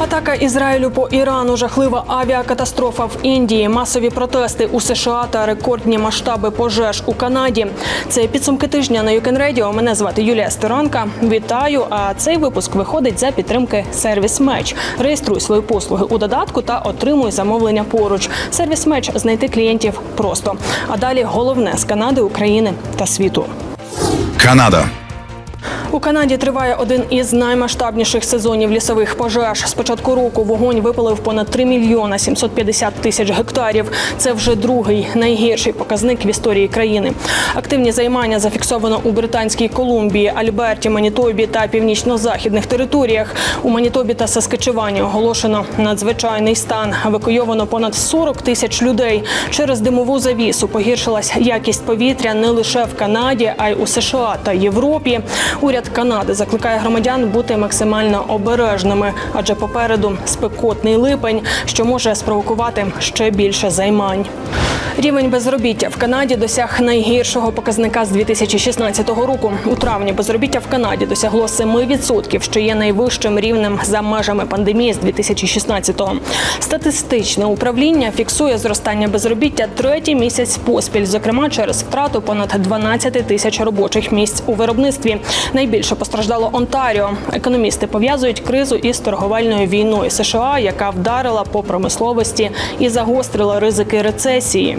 Атака Ізраїлю по Ірану, жахлива авіакатастрофа в Індії, масові протести у США та рекордні масштаби пожеж у Канаді. Це підсумки тижня на Юкен Radio. Мене звати Юлія Стеранка. Вітаю! А цей випуск виходить за підтримки Сервіс Меч. Реєструй свої послуги у додатку та отримуй замовлення поруч. Сервіс Меч знайти клієнтів просто. А далі головне з Канади, України та світу. Канада. У Канаді триває один із наймасштабніших сезонів лісових пожеж. З початку року вогонь випалив понад 3 мільйона 750 тисяч гектарів. Це вже другий найгірший показник в історії країни. Активні займання зафіксовано у Британській Колумбії, Альберті, Манітобі та північно-західних територіях. У Манітобі та Саскачевані оголошено надзвичайний стан. Евакуйовано понад 40 тисяч людей. Через димову завісу погіршилась якість повітря не лише в Канаді, а й у США та Європі. Уряд Канади закликає громадян бути максимально обережними, адже попереду спекотний липень, що може спровокувати ще більше займань. Рівень безробіття в Канаді досяг найгіршого показника з 2016 року. У травні безробіття в Канаді досягло 7%, що є найвищим рівнем за межами пандемії з 2016-го. Статистичне управління фіксує зростання безробіття третій місяць поспіль, зокрема через втрату понад 12 тисяч робочих місць у виробництві. Найбільше постраждало Онтаріо. Економісти пов'язують кризу із торговельною війною США, яка вдарила по промисловості і загострила ризики рецесії.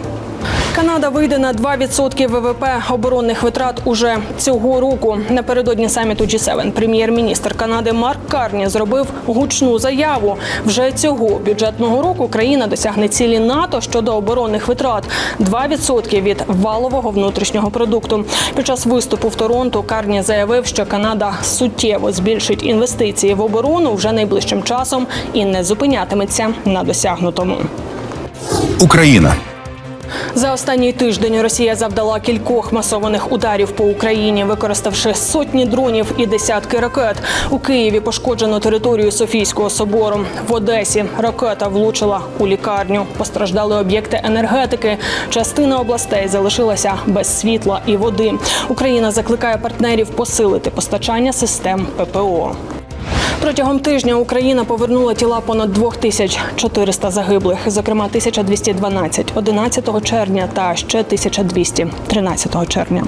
Канада вийде на 2% ВВП оборонних витрат уже цього року. Напередодні саміту G7 прем'єр-міністр Канади Марк Карні зробив гучну заяву. Вже цього бюджетного року країна досягне цілі НАТО щодо оборонних витрат 2% від валового внутрішнього продукту. Під час виступу в Торонто Карні заявив, що Канада суттєво збільшить інвестиції в оборону вже найближчим часом і не зупинятиметься на досягнутому. Україна. За останній тиждень Росія завдала кількох масованих ударів по Україні, використавши сотні дронів і десятки ракет. У Києві пошкоджено територію Софійського собору. В Одесі ракета влучила у лікарню. Постраждали об'єкти енергетики. Частина областей залишилася без світла і води. Україна закликає партнерів посилити постачання систем ППО. Протягом тижня Україна повернула тіла понад 2400 загиблих, зокрема 1212 11 червня та ще 1200 13 червня.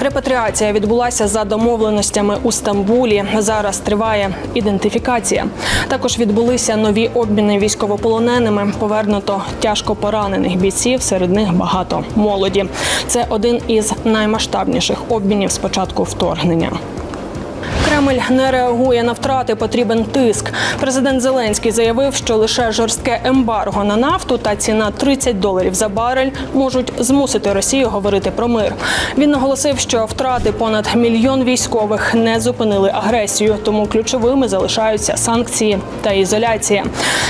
Репатріація відбулася за домовленостями у Стамбулі. Зараз триває ідентифікація. Також відбулися нові обміни військовополоненими. Повернуто тяжко поранених бійців. Серед них багато молоді. Це один із наймасштабніших обмінів з початку вторгнення. Кремль не реагує на втрати, потрібен тиск. Президент Зеленський заявив, що лише жорстке ембарго на нафту та ціна 30 доларів за барель можуть змусити Росію говорити про мир. Він наголосив, що втрати понад мільйон військових не зупинили агресію, тому ключовими залишаються санкції та ізоляція.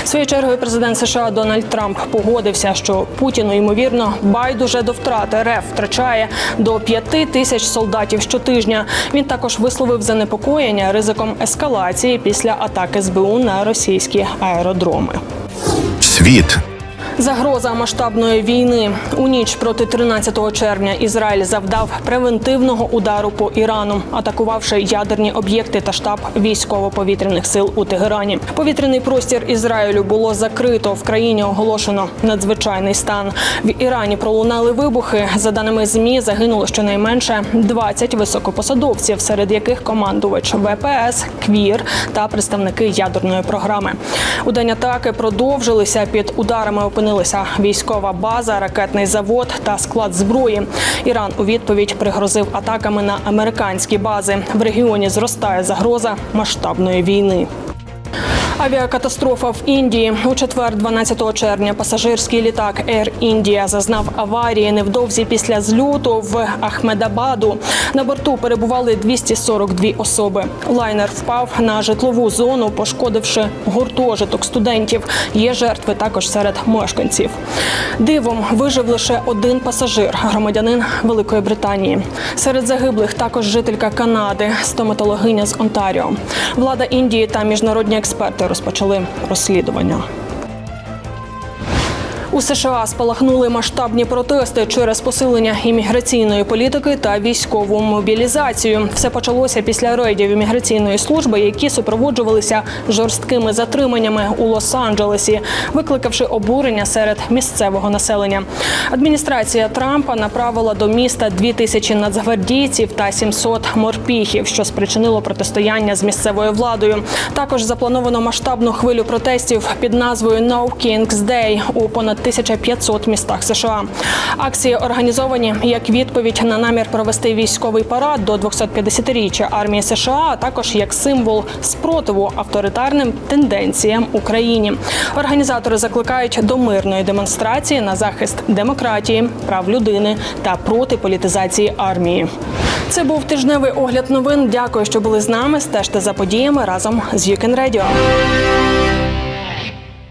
Своєю чергою президент США Дональд Трамп погодився, що Путіну ймовірно байдуже до втрати РФ втрачає до 5 тисяч солдатів щотижня. Він також висловив занепокоєння ризиком ескалації після атаки СБУ на російські аеродроми. Світ. Загроза масштабної війни у ніч проти 13 червня Ізраїль завдав превентивного удару по Ірану, атакувавши ядерні об'єкти та штаб військово-повітряних сил у Тегерані. Повітряний простір Ізраїлю було закрито. В країні оголошено надзвичайний стан. В Ірані пролунали вибухи. За даними змі, загинуло щонайменше 20 високопосадовців, серед яких командувач ВПС, КВІР та представники ядерної програми. У день атаки продовжилися під ударами опинилися військова база, ракетний завод та склад зброї. Іран у відповідь пригрозив атаками на американські бази. В регіоні зростає загроза масштабної війни. Авіакатастрофа в Індії у четвер, 12 червня, пасажирський літак Air India зазнав аварії невдовзі після зльоту в Ахмедабаду. На борту перебували 242 особи. Лайнер впав на житлову зону, пошкодивши гуртожиток студентів. Є жертви також серед мешканців. Дивом вижив лише один пасажир, громадянин Великої Британії. Серед загиблих також жителька Канади, стоматологиня з Онтаріо. Влада Індії та міжнародні експерти розпочали розслідування. У США спалахнули масштабні протести через посилення імміграційної політики та військову мобілізацію. Все почалося після рейдів імміграційної служби, які супроводжувалися жорсткими затриманнями у Лос-Анджелесі, викликавши обурення серед місцевого населення. Адміністрація Трампа направила до міста 2000 нацгвардійців та 700 морпіхів, що спричинило протистояння з місцевою владою. Також заплановано масштабну хвилю протестів під назвою No Kings Day у понад 1500 містах США. Акції організовані як відповідь на намір провести військовий парад до 250-річчя армії США, а також як символ спротиву авторитарним тенденціям Україні. Організатори закликають до мирної демонстрації на захист демократії, прав людини та проти політизації армії. Це був тижневий огляд новин. Дякую, що були з нами. Стежте за подіями разом з Юкен Radio.